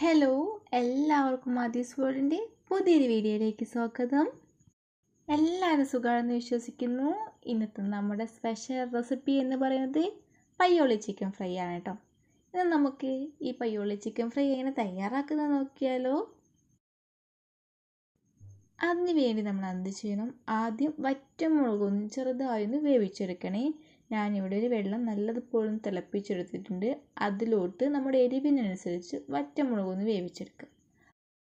Hello എല്ലാവർക്കും ആദ്യസ് വേൾഡിന്റെ പുതിയൊരു വീഡിയോയിലേക്ക് സ്വാഗതം. എല്ലാവരും സുഖമാണെന്ന് വിശ്വസിക്കുന്നു. ഇന്നത്തെ നമ്മുടെ സ്പെഷ്യൽ റെസിപ്പി എന്ന് പറയുന്നത് പയ്യോളി ചിക്കൻ ഫ്രൈ ആണ് കേട്ടോ ഇന്ന് നമുക്ക് ഈ പയ്യോളി ചിക്കൻ ഫ്രൈ എങ്ങനെ തയ്യാറാക്കുന്നത് നോക്കിയാലോ? അതിന് വേണ്ടി നമ്മൾ എന്ത് ചെയ്യണം? ആദ്യം വറ്റമുളകൊന്ന് ചെറുതായി ഒന്ന് വേവിച്ചെടുക്കണേ. ഞാനിവിടെ ഒരു വെള്ളം നല്ലതുപോലെ തിളപ്പിച്ചെടുത്തിട്ടുണ്ട്. അതിലോട്ട് നമ്മുടെ എരിവിനനുസരിച്ച് വറ്റമുളകൊന്ന് വേവിച്ചെടുക്കുക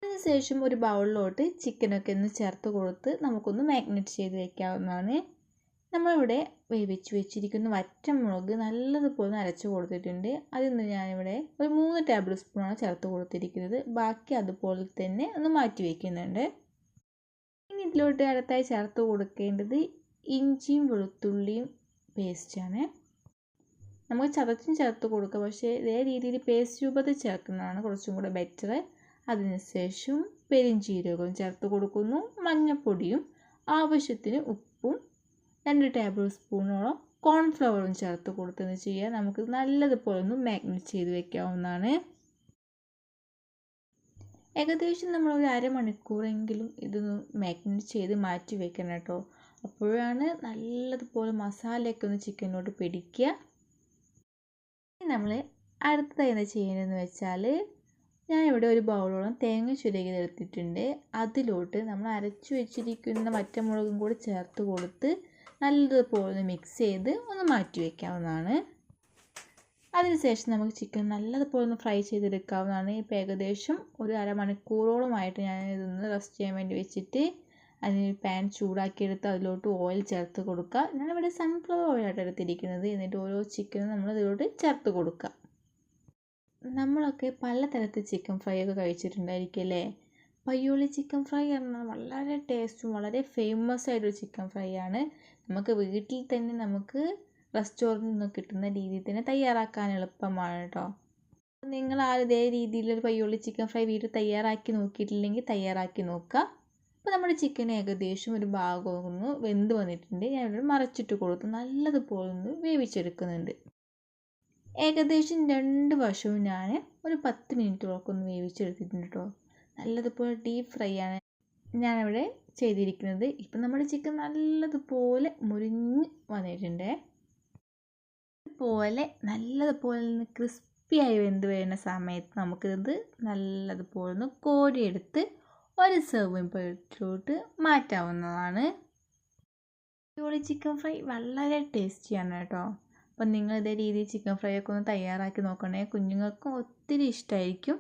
അതിനുശേഷം ഒരു ബൗളിലോട്ട് ചിക്കനൊക്കെ ഒന്ന് ചേർത്ത് കൊടുത്ത് നമുക്കൊന്ന് മാഗ്നറ്റ് ചെയ്ത് വെക്കാവുന്നതാണ്. നമ്മളിവിടെ വേവിച്ച് വെച്ചിരിക്കുന്ന വറ്റമുളക് നല്ലതുപോലെ അരച്ച് കൊടുത്തിട്ടുണ്ട്. അതിന്ന് ഞാനിവിടെ ഒരു മൂന്ന് ടേബിൾ സ്പൂണാണ് ചേർത്ത് കൊടുത്തിരിക്കുന്നത്. ബാക്കി അതുപോലെ തന്നെ ഒന്ന് മാറ്റി വയ്ക്കുന്നുണ്ട് ഇനി ഇതിലോട്ട് അടുത്തായി ചേർത്ത് കൊടുക്കേണ്ടത് ഇഞ്ചിയും വെളുത്തുള്ളിയും പേസ്റ്റാണ്. നമുക്ക് ചതച്ചും ചേർത്ത് കൊടുക്കുക പക്ഷേ ഇതേ രീതിയിൽ പേസ്റ്റ് രൂപത്തിൽ ചേർക്കുന്നതാണ് കുറച്ചും കൂടെ ബെറ്റർ അതിനുശേഷം പെരിഞ്ചീരകവും ചേർത്ത് കൊടുക്കുന്നു. മഞ്ഞൾപ്പൊടിയും ആവശ്യത്തിന് ഉപ്പും രണ്ട് ടേബിൾ സ്പൂണോളം കോൺഫ്ലവറും ചേർത്ത് കൊടുത്തെന്ന് ചെയ്യുക നമുക്ക് നല്ലതുപോലെ ഒന്ന് മാഗ്നറ്റ് ചെയ്ത് വെക്കാവുന്നതാണ്. ഏകദേശം നമ്മൾ ഒരു അരമണിക്കൂറെങ്കിലും ഇതൊന്ന് മാഗ്നറ്റ് ചെയ്ത് മാറ്റി വെക്കണം കേട്ടോ. അപ്പോഴാണ് നല്ലതുപോലെ മസാലയൊക്കെ ഒന്ന് ചിക്കനോട് പിടിക്കുക. നമ്മൾ അടുത്തതായി എന്താ ചെയ്യണമെന്ന് വെച്ചാൽ ഞാൻ ഇവിടെ ഒരു ബൗളോളം തേങ്ങ ചുരുകിയെടുത്തിട്ടുണ്ട് അതിലോട്ട് നമ്മൾ അരച്ചു വെച്ചിരിക്കുന്ന വറ്റമുളകും കൂടി ചേർത്ത് കൊടുത്ത് നല്ലതുപോലെ മിക്സ് ചെയ്ത് ഒന്ന് മാറ്റി വയ്ക്കാവുന്നതാണ് അതിനുശേഷം നമുക്ക് ചിക്കൻ നല്ലതുപോലെ ഒന്ന് ഫ്രൈ ചെയ്തെടുക്കാവുന്നതാണ്. ഇപ്പോൾ ഏകദേശം ഒരു അരമണിക്കൂറോളമായിട്ട് ഞാൻ ഇതൊന്ന് റെസ്റ്റ് ചെയ്യാൻ വേണ്ടി വെച്ചിട്ട് അതിന് പാൻ ചൂടാക്കിയെടുത്ത് അതിലോട്ട് ഓയിൽ ചേർത്ത് കൊടുക്കുക. ഞാനിവിടെ സൺഫ്ലവർ ഓയിലായിട്ട് എടുത്തിരിക്കുന്നത്. എന്നിട്ട് ഓരോ ചിക്കനും നമ്മൾ ഇതിലോട്ട് ചേർത്ത് കൊടുക്കുക. നമ്മളൊക്കെ പലതരത്തിൽ ചിക്കൻ ഫ്രൈ ഒക്കെ കഴിച്ചിട്ടുണ്ടായിരിക്കും അല്ലേ? പയ്യോളി ചിക്കൻ ഫ്രൈ പറഞ്ഞാൽ വളരെ ടേസ്റ്റും വളരെ ഫേമസ് ആയിട്ടൊരു ചിക്കൻ ഫ്രൈ ആണ്. നമുക്ക് വീട്ടിൽ തന്നെ നമുക്ക് റെസ്റ്റോറന്റിൽ നിന്ന് കിട്ടുന്ന രീതിയിൽ തന്നെ തയ്യാറാക്കാൻ എളുപ്പമാണ് കേട്ടോ. നിങ്ങൾ ആ ഇതേ രീതിയിലൊരു പയ്യോളി ചിക്കൻ ഫ്രൈ വീട്ടിൽ തയ്യാറാക്കി നോക്കിയിട്ടില്ലെങ്കിൽ തയ്യാറാക്കി നോക്കുക. അപ്പോൾ നമ്മുടെ ചിക്കൻ ഏകദേശം ഒരു ഭാഗം ഒന്ന് വെന്ത് വന്നിട്ടുണ്ട്. ഞാൻ ഇവിടെ മറച്ചിട്ട് കൊടുത്ത്. നല്ലതുപോലെ ഒന്ന് വേവിച്ചെടുക്കുന്നുണ്ട്. ഏകദേശം രണ്ട് വശവും ഞാൻ ഒരു പത്ത് മിനിറ്റോളൊക്കെ ഒന്ന് വേവിച്ചെടുത്തിട്ടുണ്ട് കേട്ടോ നല്ലതുപോലെ ഡീപ്പ് ഫ്രൈ ആണ് ഞാനിവിടെ ചെയ്തിരിക്കുന്നത്. ഇപ്പം നമ്മുടെ ചിക്കൻ നല്ലതുപോലെ മുരിഞ്ഞ് വന്നിട്ടുണ്ട്. പോലെ നല്ലതുപോലെ ഒന്ന് ക്രിസ്പിയായി വെന്ത് വരുന്ന സമയത്ത് നമുക്കിത് നല്ലതുപോലെ ഒന്ന് കോരിയെടുത്ത് ഒരു സെർവിങ് പ്ലേറ്റിലോട്ട് മാറ്റാവുന്നതാണ്. അടിപൊളി ചിക്കൻ ഫ്രൈ വളരെ ടേസ്റ്റിയാണ് കേട്ടോ. അപ്പം നിങ്ങൾ ഇതേ രീതിയിൽ ചിക്കൻ ഫ്രൈ ഒക്കെ ഒന്ന് തയ്യാറാക്കി നോക്കണേ. കുഞ്ഞുങ്ങൾക്കും ഒത്തിരി ഇഷ്ടമായിരിക്കും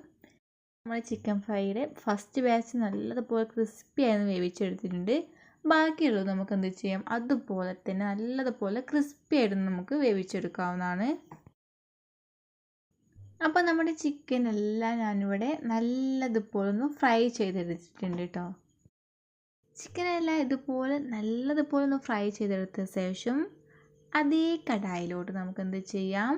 നമ്മൾ ചിക്കൻ ഫ്രൈയുടെ ഫസ്റ്റ് ബാച്ച് നല്ലതുപോലെ ക്രിസ്പി ആയിരുന്നു വേവിച്ചെടുത്തിട്ടുണ്ട്. ബാക്കിയുള്ളത് നമുക്ക് എന്ത് ചെയ്യാം? അതുപോലെ തന്നെ നല്ലതുപോലെ ക്രിസ്പി ആയിട്ട് നമുക്ക് വേവിച്ചെടുക്കാവുന്നതാണ്. അപ്പോൾ നമ്മുടെ ചിക്കൻ എല്ലാം ഞാനിവിടെ നല്ലതുപോലെ ഒന്ന് ഫ്രൈ ചെയ്തെടുത്തിട്ടുണ്ട് കേട്ടോ ചിക്കനെല്ലാം ഇതുപോലെ നല്ലതുപോലെ ഒന്ന് ഫ്രൈ ചെയ്തെടുത്ത ശേഷം അതേ കടായിലോട്ട് നമുക്ക് എന്ത് ചെയ്യാം?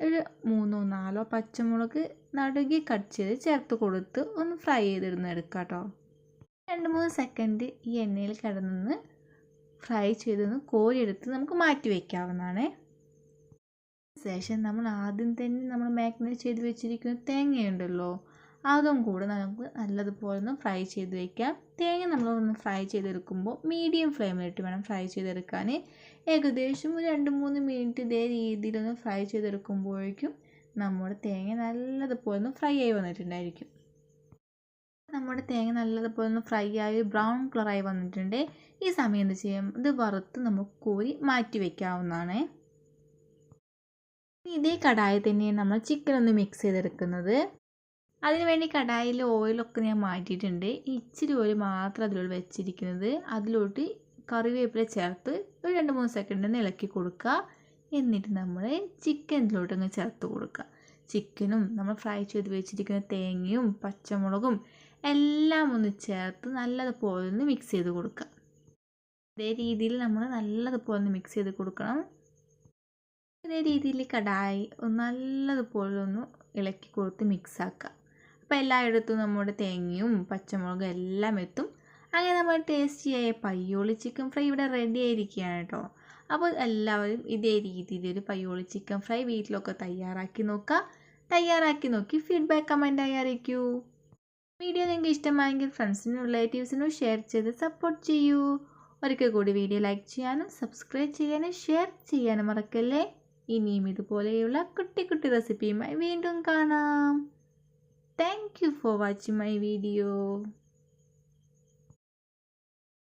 ഒരു മൂന്നോ നാലോ പച്ചമുളക് നടുകി കട്ട് ചെയ്ത് ചേർത്ത് കൊടുത്ത് ഒന്ന് ഫ്രൈ ചെയ്തിടുന്ന എടുക്കാം കേട്ടോ രണ്ട് മൂന്ന് സെക്കൻഡ് ഈ എണ്ണയിൽ കിടന്ന് ഫ്രൈ ചെയ്തൊന്ന് കോരിയെടുത്ത് നമുക്ക് മാറ്റി വയ്ക്കാവുന്നതാണ് ശേഷം നമ്മൾ ആദ്യം തന്നെ നമ്മൾ മാഗ്നേറ്റ് ചെയ്ത് വെച്ചിരിക്കുന്ന തേങ്ങയുണ്ടല്ലോ അതും കൂടെ നമുക്ക് നല്ലതുപോലെ ഒന്ന് ഫ്രൈ ചെയ്ത് വയ്ക്കാം തേങ്ങ നമ്മൾ ഒന്ന് ഫ്രൈ ചെയ്തെടുക്കുമ്പോൾ മീഡിയം ഫ്ലെയിമിലിട്ട് വേണം ഫ്രൈ ചെയ്തെടുക്കാൻ. ഏകദേശം ഒരു രണ്ട് മൂന്ന് മിനിറ്റ് ഇതേ രീതിയിലൊന്ന് ഫ്രൈ ചെയ്തെടുക്കുമ്പോഴേക്കും നമ്മുടെ തേങ്ങ നല്ലതുപോലെ ഒന്ന് ഫ്രൈ ആയി വന്നിട്ടുണ്ടായിരിക്കും. നമ്മുടെ തേങ്ങ നല്ലതുപോലെ ഒന്ന് ഫ്രൈ ആയി ബ്രൗൺ കളറായി വന്നിട്ടുണ്ട്. ഈ സമയം എന്ത് ചെയ്യാം? ഇത് വറുത്ത് നമുക്ക് കോരി മാറ്റി വയ്ക്കാവുന്നതാണ് ഇതേ കടായി തന്നെയാണ് നമ്മൾ ചിക്കൻ ഒന്ന് മിക്സ് ചെയ്തെടുക്കുന്നത്. അതിനുവേണ്ടി കടായിൽ ഓയിലൊക്കെ ഞാൻ മാറ്റിയിട്ടുണ്ട്. ഇച്ചിരി ഓയിൽ മാത്രം അതിലോട്ട് വെച്ചിരിക്കുന്നത്. അതിലോട്ട് കറിവേപ്പില ചേർത്ത് ഒരു രണ്ട് മൂന്ന് സെക്കൻഡ് ഒന്ന് ഇളക്കി കൊടുക്കുക. എന്നിട്ട് നമ്മൾ ചിക്കൻ ഇതിലോട്ട് അങ്ങ് ചേർത്ത് കൊടുക്കുക. ചിക്കനും നമ്മൾ ഫ്രൈ ചെയ്ത് വെച്ചിരിക്കുന്ന തേങ്ങയും പച്ചമുളകും എല്ലാം ഒന്ന് ചേർത്ത് നല്ലതുപോലെ ഒന്ന് മിക്സ് ചെയ്ത് കൊടുക്കുക. അതേ രീതിയിൽ നമ്മൾ നല്ലതുപോലെ ഒന്ന് മിക്സ് ചെയ്ത് കൊടുക്കണം. ഇതേ രീതിയിൽ കടായി നല്ലതുപോലെ ഒന്ന് ഇളക്കി കൊടുത്ത് മിക്സാക്കുക അപ്പോൾ എല്ലായിടത്തും നമ്മുടെ തേങ്ങയും പച്ചമുളകും എല്ലാം എത്തും. അങ്ങനെ നമ്മൾ ടേസ്റ്റിയായ പയ്യോളി ചിക്കൻ ഫ്രൈ ഇവിടെ റെഡി ആയിരിക്കുകയാണ് കേട്ടോ. അപ്പോൾ എല്ലാവരും ഇതേ രീതിയിൽ ഒരു പയ്യോളി ചിക്കൻ ഫ്രൈ വീട്ടിലൊക്കെ തയ്യാറാക്കി നോക്കുക. തയ്യാറാക്കി നോക്കി ഫീഡ്ബാക്ക് കമന്റായി അറിയിക്കൂ. വീഡിയോ നിങ്ങൾക്ക് ഇഷ്ടമായെങ്കിൽ ഫ്രണ്ട്സിനും റിലേറ്റീവ്സിനും ഷെയർ ചെയ്ത് സപ്പോർട്ട് ചെയ്യൂ. ഒരിക്കൽ കൂടി വീഡിയോ ലൈക്ക് ചെയ്യാനും സബ്സ്ക്രൈബ് ചെയ്യാനും ഷെയർ ചെയ്യാനും മറക്കല്ലേ? ഇനിയും ഇതുപോലെയുള്ള കുട്ടി കുട്ടി റെസിപ്പിയുമായി വീണ്ടും കാണാം. Thank you for watching my video